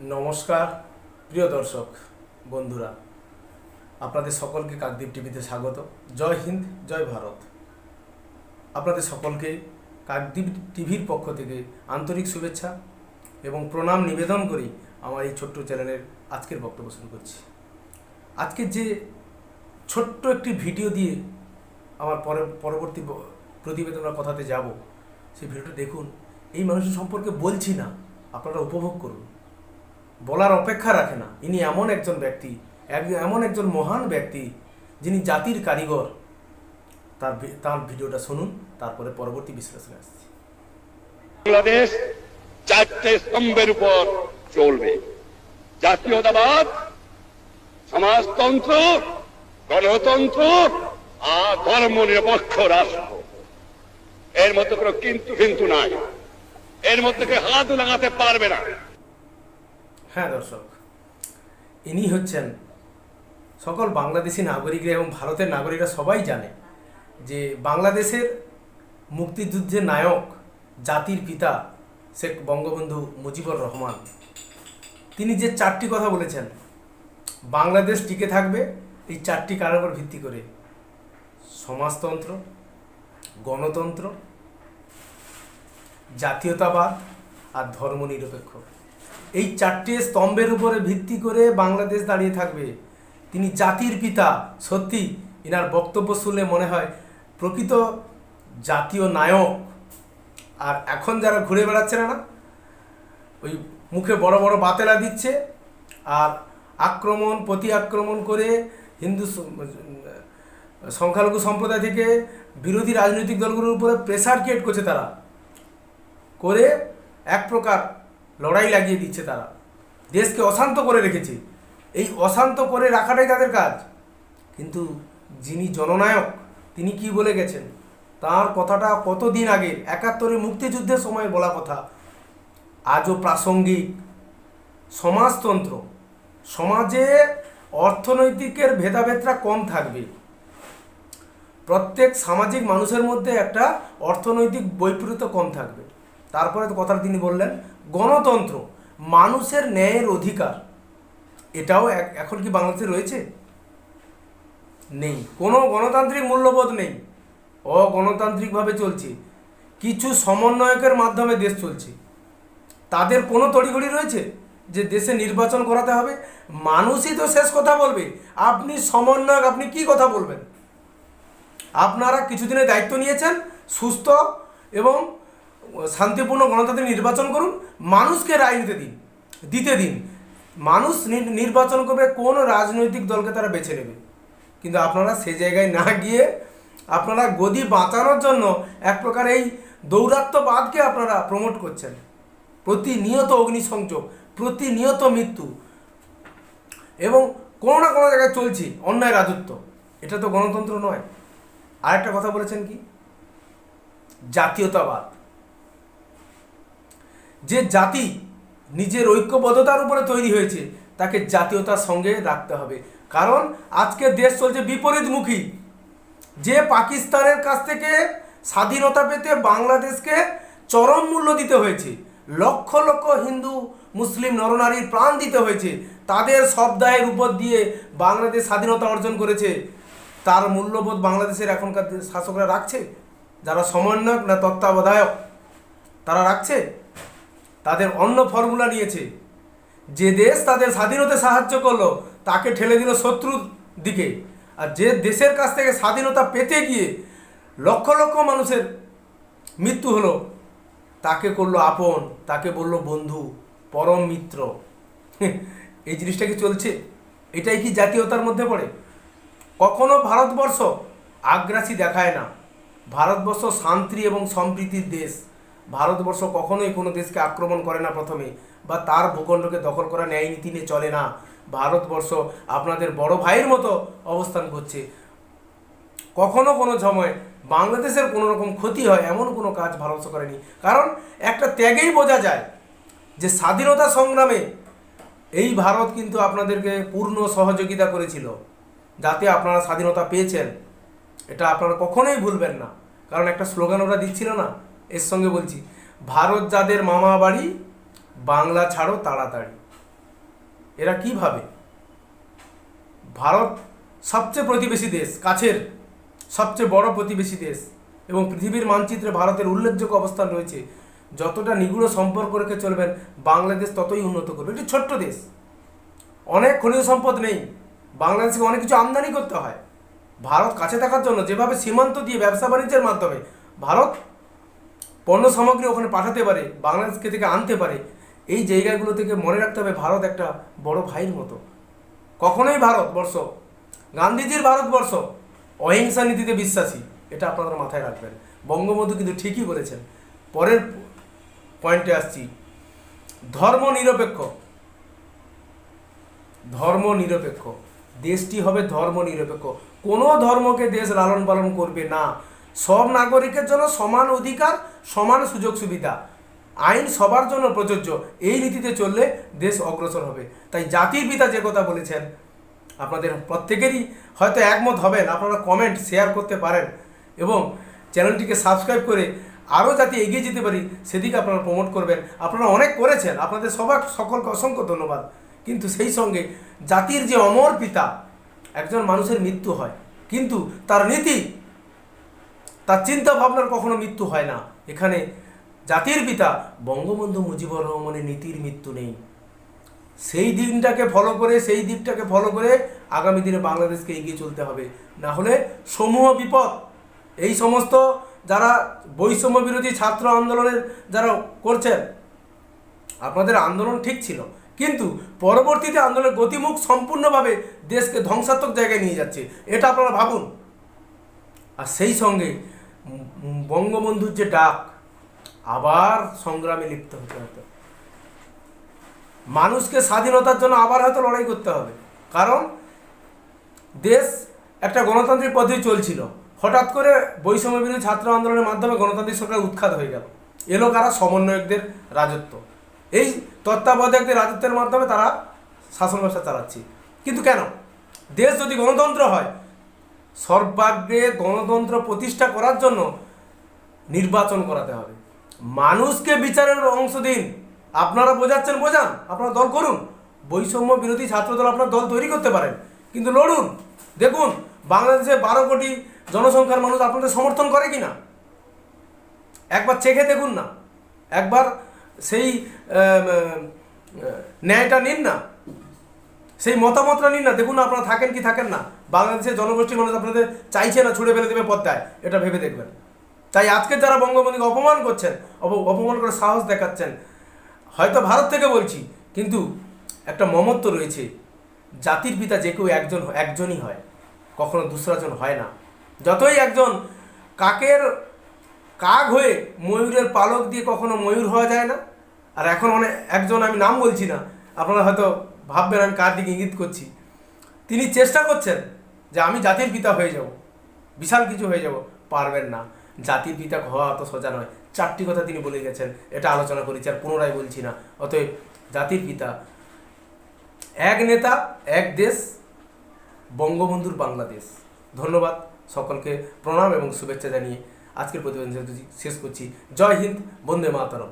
নমস্কার, প্রিয় দর্শক, বন্ধুরা। আপনাদের সকলকে কাকদ্বীপ টিভিতে স্বাগত। জয় হিন্দ, জয় ভারত। আপনাদের সকলকে কাকদ্বীপ টিভির পক্ষ থেকে আন্তরিক শুভেচ্ছা এবং প্রণাম নিবেদন করি আমার এই ছোট্ট চ্যানেলের আজকের বক্তব্য শুরু করছি। আজকে যে ছোট্ট একটি ভিডিও দিয়ে আমার পরে, পরবর্তী ব- প্রতিবেদন বা কথাতে যাব, সেই ভিডিওটা দেখুন। এই মানুষের সম্পর্কে বলছি না, আপনারা উপভোগ করুন। বলার অপেক্ষা রাখে না। ইনি এমন একজন ব্যক্তি এমন একজন মহান ব্যক্তি, যিনি জাতির কারিগর। তার তার ভিডিওটা শুনুন, তারপরে পরবর্তী বিশ্লেষণে আসছি। বাংলাদেশ চারটে স্তম্ভের উপর চলবে। জাতীয়তাবাদ, সমাজতন্ত্র, গণতন্ত্র আর ধর্ম নিরপেক্ষ রাষ্ট্র। এর মধ্যে কোনো কিন্তু কিন্তু নাই। এর মধ্যে হাত লাগাতে পারবে না। হ্যাঁ দর্শক। ইনি হচ্ছেন সকল বাংলাদেশি নাগরিকরা এবং ভারতের নাগরিকরা সবাই জানে যে বাংলাদেশের মুক্তিযুদ্ধের নায়ক, জাতির পিতা শেখ বঙ্গবন্ধু মুজিবুর রহমান। তিনি যে চারটি কথা বলেছেন, বাংলাদেশ টিকে থাকবে এই চারটি কারণের উপর ভিত্তি করে। সমাজতন্ত্র, গণতন্ত্র, জাতীয়তাবাদ আর ধর্মনিরপেক্ষ। এই চারটে স্তম্ভের উপরে ভিত্তি করে বাংলাদেশ দাঁড়িয়ে থাকবে। তিনি জাতির পিতা। সত্যি এনার বক্তব্য শুনলে মনে হয় প্রকৃত জাতীয় নায়ক। আর এখন যারা ঘুরে বেড়াচ্ছে না ওই মুখে বড় বড় বাতেলা দিচ্ছে আর আক্রমণ প্রতি আক্রমণ করে হিন্দু সংখ্যালঘু সম্প্রদায় থেকে বিরোধী রাজনৈতিক দলগুলোর উপরে প্রেসার ক্রিয়েট করছে তারা। করে এক প্রকার লড়াই লাগিয়ে দিচ্ছে তারা। দেশকে অশান্ত করে রেখেছে। এই অশান্ত করে রাখাটাই তাদের কাজ। কিন্তু যিনি জননায়ক, তিনি কি বলে গেছেন? তার কথাটা কতদিন আগে একাত্তরে মুক্তিযুদ্ধের সময় বলা কথা। আজও প্রাসঙ্গিক। সমাজতন্ত্র। সমাজে অর্থনৈতিকের ভেদাভেদটা কম থাকবে। প্রত্যেক সামাজিক মানুষের মধ্যে একটা অর্থনৈতিক বৈপরীত্য কম থাকবে। তারপরে তো কথাটা তিনি বললেন, গণতন্ত্র, মানুষের ন্যায়ের অধিকার, এটাও এখন কি বাংলাদেশে রয়েছে? নেই। কোনো গণতান্ত্রিক মূল্যবোধ নেই। অগণতান্ত্রিকভাবে চলছে। কিছু সমন্বয়কের মাধ্যমে দেশ চলছে। তাদের কোনো তড়িঘড়ি রয়েছে যে দেশে নির্বাচন করাতে হবে? মানুষই তো শেষ কথা বলবে। আপনি সমন্বয়ক, আপনি কি কথা বলবেন? আপনারা কিছুদিনের দায়িত্ব নিয়েছেন, সুস্থ এবং শান্তিপূর্ণ গণতান্ত্রিক নির্বাচন করুন, মানুষকে রায় নিতে দিন, দিতে দিন। মানুষ নির্বাচন করবে, কোন রাজনৈতিক দলকে তারা বেছে নেবে? কিন্তু আপনারা সে জায়গায় না গিয়ে আপনারা গদি বাঁচানোর জন্য এক প্রকার এই দৌরাত্মবাদকে আপনারা প্রমোট করছেন। প্রতিনিয়ত অগ্নিসংযোগ, প্রতিনিয়ত মৃত্যু। এবং কোনো না কোনো জায়গায় চলছে অন্যায় রাজত্ব। এটা তো গণতন্ত্র নয়। আরেকটা কথা বলেছেন কি? জাতীয়তাবাদ। যে জাতি নিজের ঐক্যবদ্ধতার উপরে তৈরি হয়েছে, তাকে জাতীয়তার সঙ্গে রাখতে হবে। কারণ আজকে দেশ চলছে বিপরীতমুখী। যে পাকিস্তানের কাছ থেকে স্বাধীনতা পেতে বাংলাদেশকে চরম মূল্য দিতে হয়েছে, লক্ষ লক্ষ হিন্দু, মুসলিম, নরনারীর প্রাণ দিতে হয়েছে, তাদের দায়ের উপর দিয়ে বাংলাদেশ স্বাধীনতা অর্জন করেছে, তার মূল্যবোধ বাংলাদেশের এখনকার শাসকরা রাখছে? যারা সমন্বয়ক না তত্ত্বাবধায়ক, তারা রাখছে? তাদের অন্য ফর্মুলা নিয়েছে। যে দেশ তাদের স্বাধীনতা সাহায্য করল, তাকে ঠেলে দিল শত্রুর দিকে। আর যে দেশের কাছ থেকে স্বাধীনতা পেতে গিয়ে লক্ষ লক্ষ মানুষের মৃত্যু হলো, তাকে করল আপন, তাকে বলল বন্ধু, পরম মিত্র। এই জিনিসটা কি চলছে? এটাই কি জাতীয়তার মধ্যে পড়ে? কখনো ভারতবর্ষ আগ্রাসী দেখায় না। ভারতবর্ষ শান্তি এবং সম্প্রীতির দেশ। ভারতবর্ষ কখনোই কোনো দেশকে আক্রমণ করে না প্রথমে, বা তার ভূখণ্ডকে দখল করা ন্যায় নীতি নিয়ে চলে না। ভারতবর্ষ আপনাদের বড় ভাইয়ের মতো অবস্থান করছে। কখনো কোনো সময় বাংলাদেশের কোনো রকম ক্ষতি হয়, এমন কোনো কাজ ভারত করেনি। কারণ একটা ত্যাগেই বোঝা যায় যে স্বাধীনতা সংগ্রামে এই ভারত কিন্তু আপনাদেরকে পূর্ণ সহযোগিতা করেছিল, যাতে আপনারা স্বাধীনতা পেয়েছেন। এটা আপনারা কখনোই ভুলবেন না। কারণ একটা স্লোগান ওরা দিচ্ছিল না এর সঙ্গে বলছি, ভারত যাদের মামা বাড়ি, বাংলা ছাড়ো তাড়াতাড়ি। এরা কি ভাবে? ভারত সবচেয়ে প্রতিবেশী দেশ, কাছের সবচেয়ে বড় প্রতিবেশী দেশ এবং পৃথিবীর মানচিত্রে ভারতের উল্লেখযোগ্য অবস্থান রয়েছে। যতটা নিগুড় সম্পর্ক রেখে চলবেন, বাংলাদেশ ততই উন্নত করবে। একটি ছোট্ট দেশ। অনেক খনিজ সম্পদ নেই। বাংলাদেশকে অনেক কিছু আমদানি করতে হয়। ভারত কাছে থাকার জন্য যেভাবে সীমান্ত দিয়ে ব্যবসা বাণিজ্যের মাধ্যমে ভারত পণ্য সামগ্রী ওখানে পাঠাতে পারে, বাংলাদেশকে থেকে আনতে পারে, এই জায়গাগুলো থেকে মনে রাখতে হবে ভারত একটা বড় ভাইয়ের মতো। কখনোই ভারতবর্ষ, গান্ধীজির ভারতবর্ষ অহিংসা নীতিতে বিশ্বাসী, এটা আপনারা মাথায় রাখবেন। বঙ্গবন্ধু কিন্তু ঠিকই বলেছেন। পরের পয়েন্টে আসছি। ধর্ম নিরপেক্ষ ধর্ম নিরপেক্ষ দেশটি হবে ধর্ম নিরপেক্ষ কোনো ধর্মকে দেশ লালন পালন করবে না। সব নাগরিকের জন্য সমান অধিকার সমান সুযোগ সুবিধা। আইন সবার জন্য প্রযোজ্য। এই নীতিতে চললে দেশ অগ্রসর হবে। তাই জাতির পিতা যে কথা বলেছেন, আপনাদের প্রত্যেকেরই হয়তো একমত হবেন, আপনারা কমেন্ট শেয়ার করতে পারেন এবং চ্যানেলটিকে সাবস্ক্রাইব করে আরও যাতে এগিয়ে যেতে পারি, সেদিকে আপনারা প্রমোট করবেন। আপনারা অনেক করেছেন, আপনাদের সবার সকলকে অসংখ্য ধন্যবাদ। কিন্তু সেই সঙ্গে জাতির যে অমর পিতা, একজন মানুষের মৃত্যু হয়। কিন্তু তার নীতি, তার চিন্তা ভাবনার কখনো মৃত্যু হয় না। এখানে জাতির পিতা বঙ্গবন্ধু মুজিবুর রহমানের নীতির মৃত্যু নেই। সেই দিনটাকে ফলো করে, সেই দিকটাকে ফলো করে আগামী দিনে বাংলাদেশকে এগিয়ে চলতে হবে। না হলে সমূহ বিপদ। এই সমস্ত যারা বৈষম্য বিরোধী ছাত্র আন্দোলনের যারা করছেন, আপনাদের আন্দোলন ঠিক ছিল। কিন্তু পরবর্তীতে আন্দোলনের গতিমুখ সম্পূর্ণভাবে দেশকে ধ্বংসাত্মক জায়গায় নিয়ে যাচ্ছে। এটা আপনারা ভাবুন। আর সেই সঙ্গে বঙ্গবন্ধুর যে ডাক, আবার সংগ্রামে লিপ্ত হতে হতো মানুষকে স্বাধীনতার জন্য আবার হয়তো লড়াই করতে হবে। কারণ দেশ একটা গণতান্ত্রিক পদ্ধতি চলছিল। হঠাৎ করে বৈষম্য বিরোধী ছাত্র আন্দোলনের মাধ্যমে গণতান্ত্রিক সরকার উৎখাত হয়ে গেল। এলো কারা? সমন্বয়কদের রাজত্ব। এই তত্ত্বাবধায়কদের রাজত্বের মাধ্যমে তারা শাসন ব্যবস্থা চালাচ্ছে। কিন্তু কেন? দেশ যদি গণতন্ত্র হয় সর্বাগ্রে গণতন্ত্র প্রতিষ্ঠা করার জন্য নির্বাচন করাতে হবে। মানুষকে বিচারের অংশ দিন। আপনারা বোঝাচ্ছেন, বোঝান। আপনারা দল করুন। বৈষম্য বিরোধী ছাত্রদল আপনার দল তৈরি করতে পারেন কিন্তু লড়ুন। দেখুন, বাংলাদেশে বারো কোটি জনসংখ্যার মানুষ আপনাদের সমর্থন করে কি না একবার চেখে দেখুন না। একবার সেই ন্যায়টা নিন না। সেই মতামতটা নিন না। দেখুন আপনারা থাকেন কি থাকেন না। বাংলাদেশের জনগোষ্ঠীর মানুষ আপনাদের চাইছে না ছুড়ে ফেলে দেবে পদ্মায়। এটা ভেবে দেখবেন। তাই আজকে যারা বঙ্গবন্ধুকে অপমান করছেন, অপ- অপমান করে সাহস দেখাচ্ছেন, হয়তো ভারত থেকে বলছি, কিন্তু একটা মমত্ব রয়েছে। জাতির পিতা যে কেউ একজন, একজনই হয়। কখনো দুসরাজন হয় না। যতই একজন কাকের কাক হয়ে ময়ূরের পালক দিয়ে কখনো ময়ূর হওয়া যায় না। আর এখন অনেক একজন আমি নাম বলছি না। আপনারা হয়তো ভাববেন আমি কার দিকে ইঙ্গিত করছি। তিনি চেষ্টা করছেন যে আমি জাতির পিতা হয়ে যাব। বিশাল কিছু হয়ে যাব। পারবেন না। জাতির পিতা হওয়া অত সোজা নয়। চারটি কথা তিনি বলে গেছেন। এটা আলোচনা করেছি আর পুনরায় বলছি না। অতএব জাতির পিতা, এক নেতা, এক দেশ, বঙ্গবন্ধুর বাংলাদেশ। ধন্যবাদ সকলকে প্রণাম এবং শুভেচ্ছা জানিয়ে আজকের প্রতিবেদন শেষ করছি। জয় হিন্দ, বন্দে মাতরম।